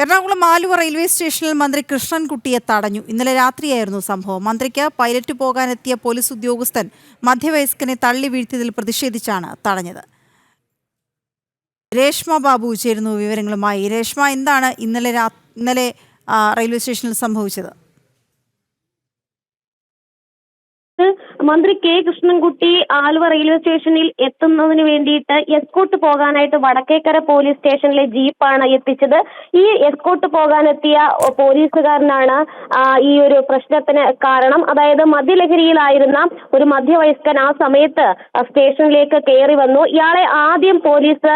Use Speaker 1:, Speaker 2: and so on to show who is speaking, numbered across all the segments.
Speaker 1: Ernakulam Aluva railway സ്റ്റേഷനിൽ മന്ത്രി കൃഷ്ണൻകുട്ടിയെ തടഞ്ഞു. ഇന്നലെ രാത്രിയായിരുന്നു സംഭവം. മന്ത്രിക്ക് പൈലറ്റ് പോകാനെത്തിയ പോലീസ് ഉദ്യോഗസ്ഥൻ മധ്യവയസ്കനെ തള്ളി വീഴ്ത്തിയതിൽ പ്രതിഷേധിച്ചാണ് തടഞ്ഞത്. രേഷ്മ ബാബു ചേരുന്നു വിവരങ്ങളുമായി. രേഷ്മ എന്താണ് ഇന്നലെ ഇന്നലെ റെയിൽവേ സ്റ്റേഷനിൽ സംഭവിച്ചത്?
Speaker 2: മന്ത്രി കെ കൃഷ്ണൻകുട്ടി ആലുവ റെയിൽവേ സ്റ്റേഷനിൽ എത്തുന്നതിന് വേണ്ടിയിട്ട് എസ്കോട്ട് പോകാനായിട്ട് വടക്കേക്കര പോലീസ് സ്റ്റേഷനിലെ ജീപ്പാണ് എത്തിച്ചത്. ഈ എസ്കോട്ട് പോകാനെത്തിയ പോലീസുകാരനാണ് ഈ ഒരു പ്രശ്നത്തിന് കാരണം. അതായത് മദ്യലഹരിയിലായിരുന്ന ഒരു മധ്യവയസ്കൻ ആ സമയത്ത് സ്റ്റേഷനിലേക്ക് കയറി വന്നു. ഇയാളെ ആദ്യം പോലീസ്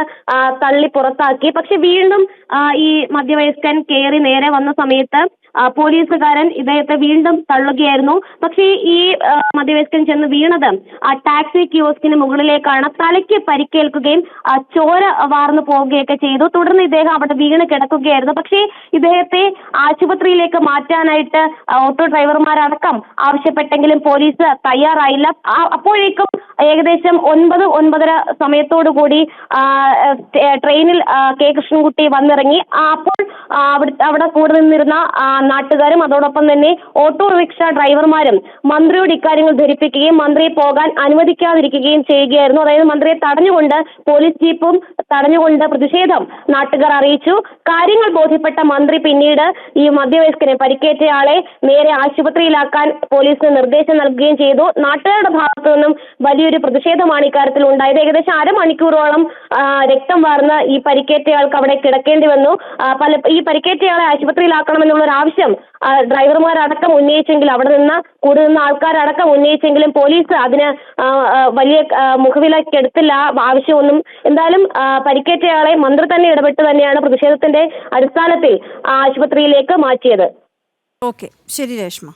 Speaker 2: തള്ളി പുറത്താക്കി. പക്ഷെ വീണ്ടും ഈ മധ്യവയസ്കൻ കയറി നേരെ വന്ന സമയത്ത് പോലീസുകാരൻ ഇദ്ദേഹത്തെ വീണ്ടും തള്ളുകയായിരുന്നു. പക്ഷേ ഈ മധ്യവയസ്കൻ ചെന്ന് വീണത് ആ ടാക്സി കിയോസ്കിന് മുകളിലേക്കാണ്. തലയ്ക്ക് പരിക്കേൽക്കുകയും ചോര വാർന്നു പോവുകയൊക്കെ ചെയ്തു. തുടർന്ന് ഇദ്ദേഹം അവിടെ വീണ് കിടക്കുകയായിരുന്നു. പക്ഷേ ഇദ്ദേഹത്തെ ആശുപത്രിയിലേക്ക് മാറ്റാനായിട്ട് ഓട്ടോ ഡ്രൈവർമാരടക്കം ആവശ്യപ്പെട്ടെങ്കിലും പോലീസ് തയ്യാറായില്ല. അപ്പോഴേക്കും ഏകദേശം ഒൻപത് ഒൻപതര സമയത്തോടു കൂടി ട്രെയിനിൽ കെ കൃഷ്ണൻകുട്ടി വന്നിറങ്ങി. അപ്പോൾ അവിടെ കൂടെ നിന്നിരുന്ന നാട്ടുകാരും അതോടൊപ്പം തന്നെ ഓട്ടോറിക്ഷ ഡ്രൈവർമാരും മന്ത്രിയോട് ഇക്കാര്യങ്ങൾ ധരിപ്പിക്കുകയും മന്ത്രിയെ പോകാൻ അനുവദിക്കാതിരിക്കുകയും ചെയ്യുകയായിരുന്നു. അതായത് മന്ത്രിയെ തടഞ്ഞുകൊണ്ട് പോലീസ് ജീപ്പും തടഞ്ഞുകൊണ്ട് പ്രതിഷേധം നാട്ടുകാർ അറിയിച്ചു. കാര്യങ്ങൾ ബോധ്യപ്പെട്ട മന്ത്രി പിന്നീട് ഈ മധ്യവയസ്കനെ പരിക്കേറ്റയാളെ നേരെ ആശുപത്രിയിലാക്കാൻ പോലീസിന് നിർദ്ദേശം നൽകുകയും ചെയ്തു. നാട്ടുകാരുടെ ഭാഗത്തു നിന്നും വലിയൊരു പ്രതിഷേധമാണ് ഇക്കാര്യത്തിൽ ഉണ്ടായത്. ഏകദേശം അരമണിക്കൂറോളം രക്തം വാർന്ന ഈ പരിക്കേറ്റയാൾക്ക് അവിടെ കിടക്കേണ്ടി വന്നു. പല ഈ പരിക്കേറ്റയാളെ ആശുപത്രിയിലാക്കണമെന്നുള്ള ഒരു ആവശ്യം ഡ്രൈവർമാരടക്കം ഉന്നയിച്ചെങ്കിൽ അവിടെ നിന്ന് കൂടെ നിന്ന ആൾക്കാരടക്കം ഉന്നയിച്ചെങ്കിലും പോലീസ് അതിന് വലിയ മുഖവില മുഖവിലക്കെടുത്തില്ല ആവശ്യമൊന്നും. എന്തായാലും പരിക്കേറ്റയാളെ മന്ത്രി തന്നെ ഇടപെട്ട് തന്നെയാണ് പ്രതിഷേധത്തിന്റെ അടിസ്ഥാനത്തിൽ ആശുപത്രിയിലേക്ക് മാറ്റിയത്.
Speaker 1: ഓക്കെ. ശരി രേഷ്മ.